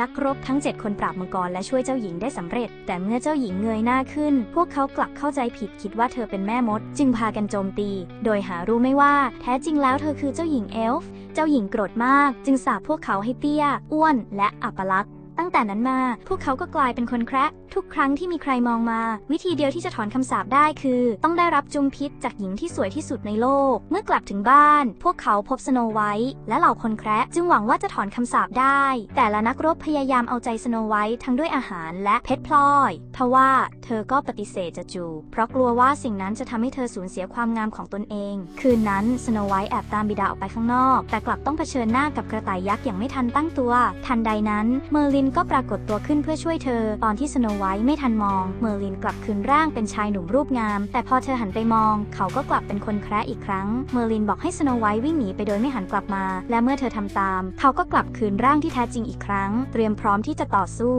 นักรบทั้ง 7 คนปราบมังกรและช่วยเจ้าหญิงได้สำเร็จ แต่เมื่อเจ้าหญิงเงยหน้าขึ้น พวกเขากลับเข้าใจผิดคิดว่าเธอเป็นแม่มด จึงพากันโจมตี โดยหารู้ไม่ว่า แท้จริงแล้วเธอคือเจ้าหญิงเอลฟ์ เจ้าหญิงโกรธมาก จึงสาปพวกเขาให้เตี้ย อ้วน และอัปลักษณ ตั้งแต่นั้นมา พวกเขาก็กลายเป็นคนแคระทุกครั้งที่มีใครมองมา วิธีเดียวที่จะถอนคำสาปได้คือ ต้องได้รับจุมพิษจากหญิงที่สวยที่สุดในโลก เมื่อกลับถึงบ้าน พวกเขาพบสโนไวท์และเหล่าคนแคระจึงหวังว่าจะถอนคำสาปได้ แต่ละนักรบพยายามเอาใจสโนไวท์ทั้งด้วยอาหารและเพชรพลอยทว่าเธอก็ปฏิเสธจะจูบเพราะกลัวว่าสิ่งนั้นจะทำให้เธอสูญเสียความงามของตนเอง คืนนั้นสโนไวท์แอบตามบิดาออกไปข้างนอก แต่กลับต้องเผชิญหน้ากับกระต่ายยักษ์อย่างไม่ทันตั้งตัว ทันใดนั้นเมอร์ลินก็ปรากฏตัวขึ้นเพื่อช่วยเธอ ตอนที่สโนไวท์ไม่ทันมอง เมอร์ลินกลับคืนร่างเป็นชายหนุ่มรูปงาม แต่พอเธอหันไปมอง เขาก็กลับเป็นคนแคระอีกครั้ง เมอร์ลินบอกให้สโนไวท์วิ่งหนีไปโดยไม่หันกลับมา และเมื่อเธอทำตาม เขาก็กลับคืนร่างที่แท้จริงอีกครั้ง เตรียมพร้อมที่จะต่อสู้